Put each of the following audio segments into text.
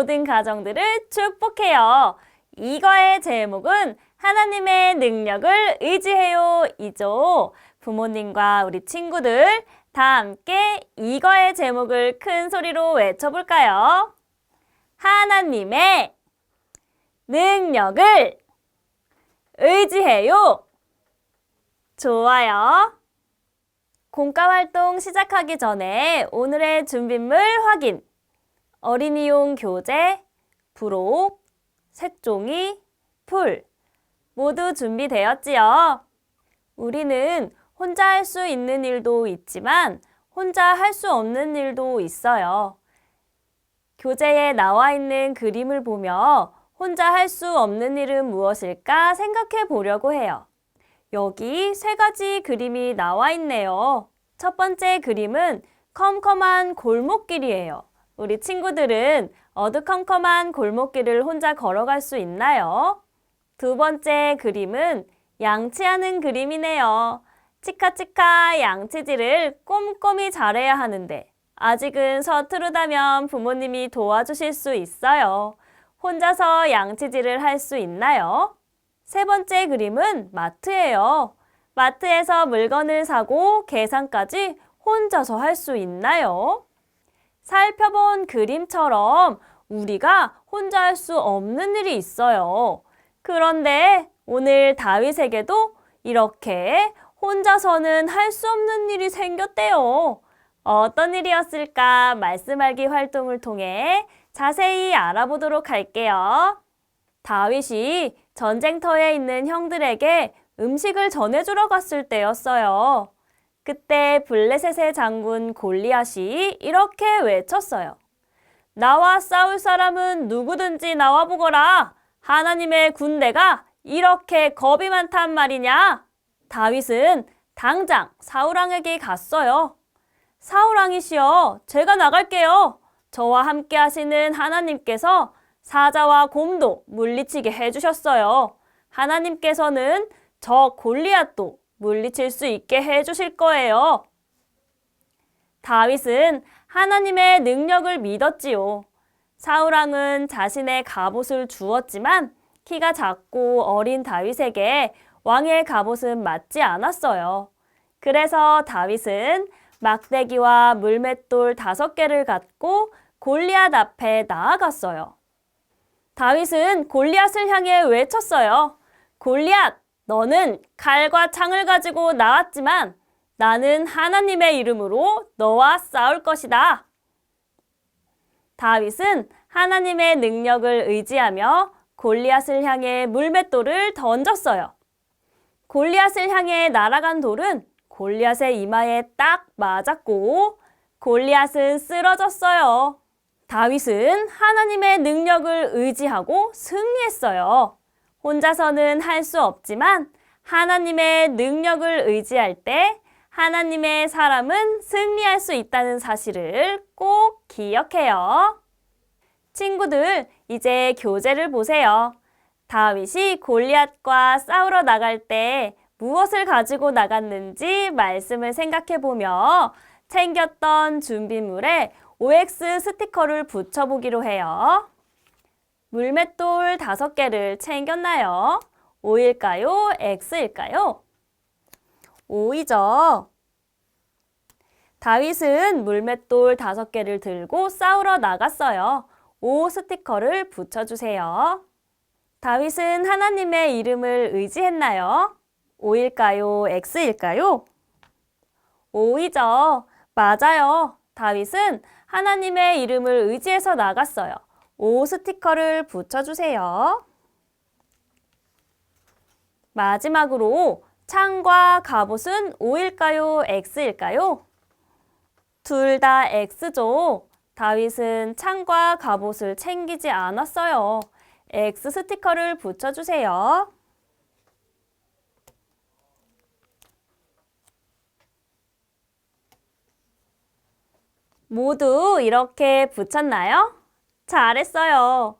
모든 가정들을 축복해요. 이거의 제목은 하나님의 능력을 의지해요. 이죠. 부모님과 우리 친구들 다 함께 이거의 제목을 큰 소리로 외쳐볼까요? 하나님의 능력을 의지해요. 좋아요. 공과 활동 시작하기 전에 오늘의 준비물 확인. 어린이용 교재, 부록, 색종이, 풀. 모두 준비되었지요? 우리는 혼자 할 수 있는 일도 있지만 혼자 할 수 없는 일도 있어요. 교재에 나와 있는 그림을 보며 혼자 할 수 없는 일은 무엇일까 생각해 보려고 해요. 여기 세 가지 그림이 나와 있네요. 첫 번째 그림은 컴컴한 골목길이에요. 우리 친구들은 어두컴컴한 골목길을 혼자 걸어갈 수 있나요? 두 번째 그림은 양치하는 그림이네요. 치카치카 양치질을 꼼꼼히 잘해야 하는데 아직은 서투르다면 부모님이 도와주실 수 있어요. 혼자서 양치질을 할 수 있나요? 세 번째 그림은 마트예요. 마트에서 물건을 사고 계산까지 혼자서 할 수 있나요? 살펴본 그림처럼 우리가 혼자 할 수 없는 일이 있어요. 그런데 오늘 다윗에게도 이렇게 혼자서는 할 수 없는 일이 생겼대요. 어떤 일이었을까 말씀알기 활동을 통해 자세히 알아보도록 할게요. 다윗이 전쟁터에 있는 형들에게 음식을 전해주러 갔을 때였어요. 그때 블레셋의 장군 골리앗이 이렇게 외쳤어요. 나와 싸울 사람은 누구든지 나와 보거라. 하나님의 군대가 이렇게 겁이 많단 말이냐? 다윗은 당장 사울왕에게 갔어요. 사울왕이시여, 제가 나갈게요. 저와 함께 하시는 하나님께서 사자와 곰도 물리치게 해주셨어요. 하나님께서는 저 골리앗도 물리칠 수 있게 해주실 거예요. 다윗은 하나님의 능력을 믿었지요. 사울왕은 자신의 갑옷을 주었지만 키가 작고 어린 다윗에게 왕의 갑옷은 맞지 않았어요. 그래서 다윗은 막대기와 물맷돌 다섯 개를 갖고 골리앗 앞에 나아갔어요. 다윗은 골리앗을 향해 외쳤어요. 골리앗, 너는 칼과 창을 가지고 나왔지만 나는 하나님의 이름으로 너와 싸울 것이다. 다윗은 하나님의 능력을 의지하며 골리앗을 향해 물맷돌을 던졌어요. 골리앗을 향해 날아간 돌은 골리앗의 이마에 딱 맞았고 골리앗은 쓰러졌어요. 다윗은 하나님의 능력을 의지하고 승리했어요. 혼자서는 할 수 없지만 하나님의 능력을 의지할 때 하나님의 사람은 승리할 수 있다는 사실을 꼭 기억해요. 친구들, 이제 교재를 보세요. 다윗이 골리앗과 싸우러 나갈 때 무엇을 가지고 나갔는지 말씀을 생각해 보며 챙겼던 준비물에 OX 스티커를 붙여보기로 해요. 물맷돌 다섯 개를 챙겼나요? O일까요? X일까요? O이죠. 다윗은 물맷돌 다섯 개를 들고 싸우러 나갔어요. O 스티커를 붙여주세요. 다윗은 하나님의 이름을 의지했나요? O일까요? X일까요? O이죠. 맞아요. 다윗은 하나님의 이름을 의지해서 나갔어요. O 스티커를 붙여주세요. 마지막으로 창과 갑옷은 O일까요? X일까요? 둘 다 X죠. 다윗은 창과 갑옷을 챙기지 않았어요. X 스티커를 붙여주세요. 모두 이렇게 붙였나요? 잘했어요.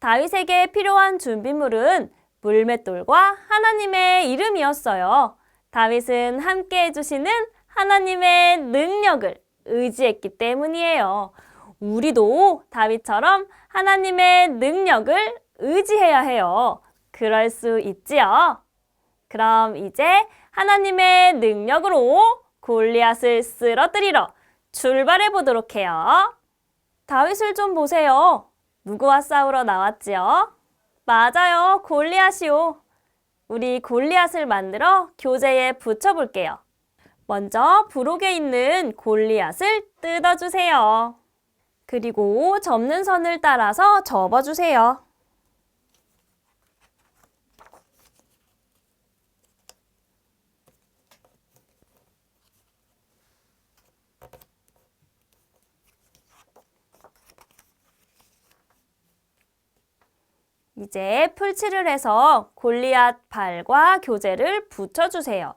다윗에게 필요한 준비물은 물맷돌과 하나님의 이름이었어요. 다윗은 함께 해주시는 하나님의 능력을 의지했기 때문이에요. 우리도 다윗처럼 하나님의 능력을 의지해야 해요. 그럴 수 있지요. 그럼 이제 하나님의 능력으로 골리앗을 쓰러뜨리러 출발해 보도록 해요. 다윗을 좀 보세요. 누구와 싸우러 나왔지요? 맞아요. 골리앗이요. 우리 골리앗을 만들어 교재에 붙여볼게요. 먼저 부록에 있는 골리앗을 뜯어주세요. 그리고 접는 선을 따라서 접어주세요. 이제 풀칠을 해서 골리앗 발과 교재를 붙여주세요.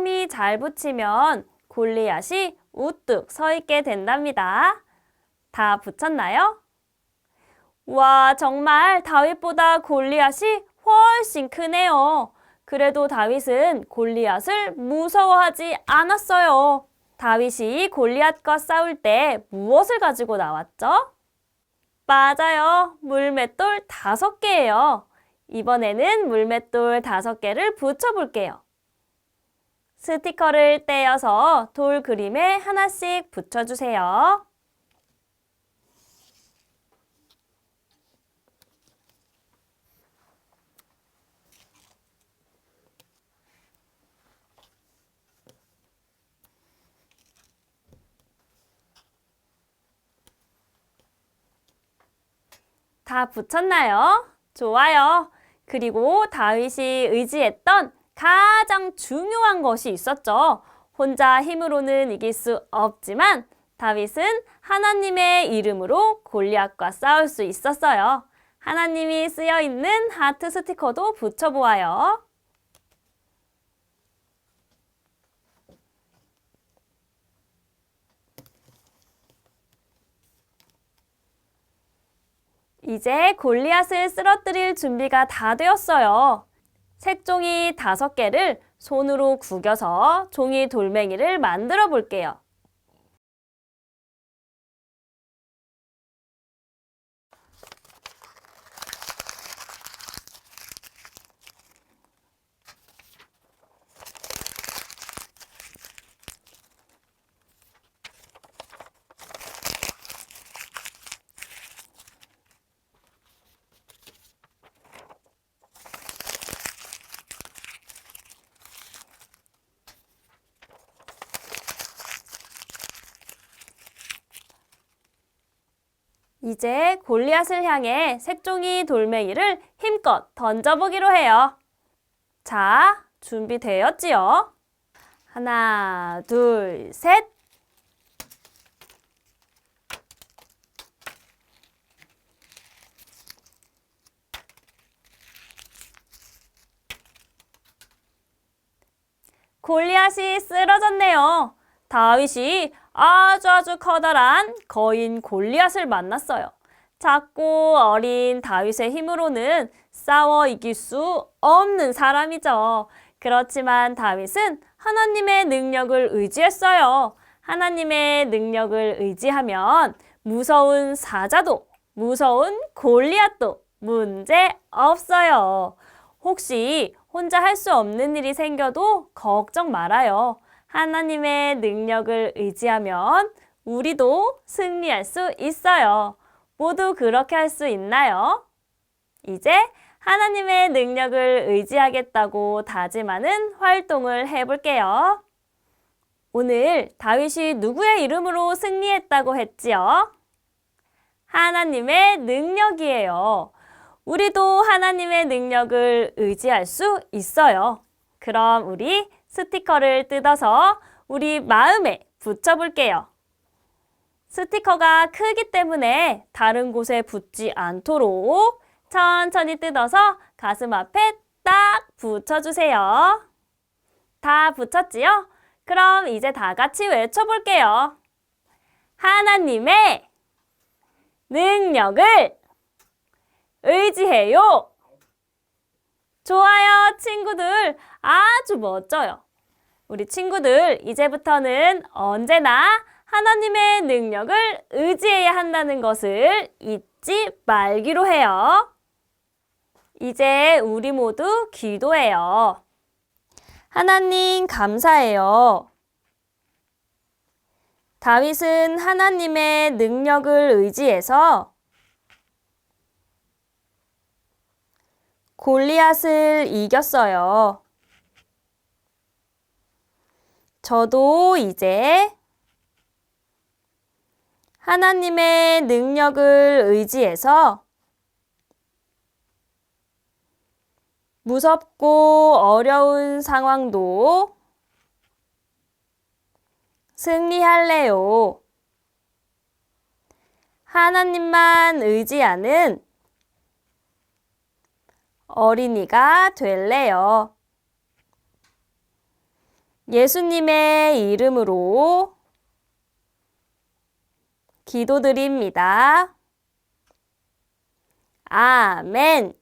꼼꼼히 잘 붙이면 골리앗이 우뚝 서 있게 된답니다. 다 붙였나요? 와, 정말 다윗보다 골리앗이 훨씬 크네요. 그래도 다윗은 골리앗을 무서워하지 않았어요. 다윗이 골리앗과 싸울 때 무엇을 가지고 나왔죠? 맞아요. 물맷돌 다섯 개예요. 이번에는 물맷돌 다섯 개를 붙여볼게요. 스티커를 떼어서 돌 그림에 하나씩 붙여주세요. 다 붙였나요? 좋아요. 그리고 다윗이 의지했던 가장 중요한 것이 있었죠. 혼자 힘으로는 이길 수 없지만 다윗은 하나님의 이름으로 골리앗과 싸울 수 있었어요. 하나님이 쓰여 있는 하트 스티커도 붙여보아요. 이제 골리앗을 쓰러뜨릴 준비가 다 되었어요. 색종이 다섯 개를 손으로 구겨서 종이 돌멩이를 만들어 볼게요. 이제 골리앗을 향해 색종이 돌멩이를 힘껏 던져보기로 해요. 자, 준비되었지요? 하나, 둘, 셋. 골리앗이 쓰러졌네요. 다윗이 아주 아주 커다란 거인 골리앗을 만났어요. 작고 어린 다윗의 힘으로는 싸워 이길 수 없는 사람이죠. 그렇지만 다윗은 하나님의 능력을 의지했어요. 하나님의 능력을 의지하면 무서운 사자도 무서운 골리앗도 문제 없어요. 혹시 혼자 할 수 없는 일이 생겨도 걱정 말아요. 하나님의 능력을 의지하면 우리도 승리할 수 있어요. 모두 그렇게 할 수 있나요? 이제 하나님의 능력을 의지하겠다고 다짐하는 활동을 해볼게요. 오늘 다윗이 누구의 이름으로 승리했다고 했지요? 하나님의 능력이에요. 우리도 하나님의 능력을 의지할 수 있어요. 그럼 우리 스티커를 뜯어서 우리 마음에 붙여볼게요. 스티커가 크기 때문에 다른 곳에 붙지 않도록 천천히 뜯어서 가슴 앞에 딱 붙여주세요. 다 붙였지요? 그럼 이제 다 같이 외쳐볼게요. 하나님의 능력을 의지해요. 좋아요, 친구들. 아주 멋져요. 우리 친구들, 이제부터는 언제나 하나님의 능력을 의지해야 한다는 것을 잊지 말기로 해요. 이제 우리 모두 기도해요. 하나님, 감사해요. 다윗은 하나님의 능력을 의지해서 골리앗을 이겼어요. 저도 이제 하나님의 능력을 의지해서 무섭고 어려운 상황도 승리할래요. 하나님만 의지하는 어린이가 될래요. 예수님의 이름으로 기도드립니다. 아멘.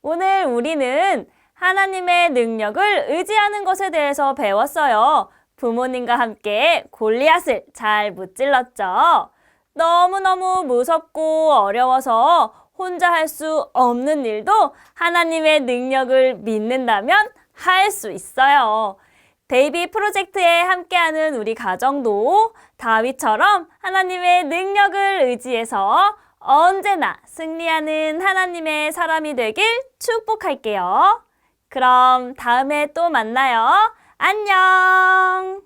오늘 우리는 하나님의 능력을 의지하는 것에 대해서 배웠어요. 부모님과 함께 골리앗을 잘 무찔렀죠. 너무너무 무섭고 어려워서 혼자 할 수 없는 일도 하나님의 능력을 믿는다면 할 수 있어요. 데이비 프로젝트에 함께하는 우리 가정도 다윗처럼 하나님의 능력을 의지해서 언제나 승리하는 하나님의 사람이 되길 축복할게요. 그럼 다음에 또 만나요. 안녕!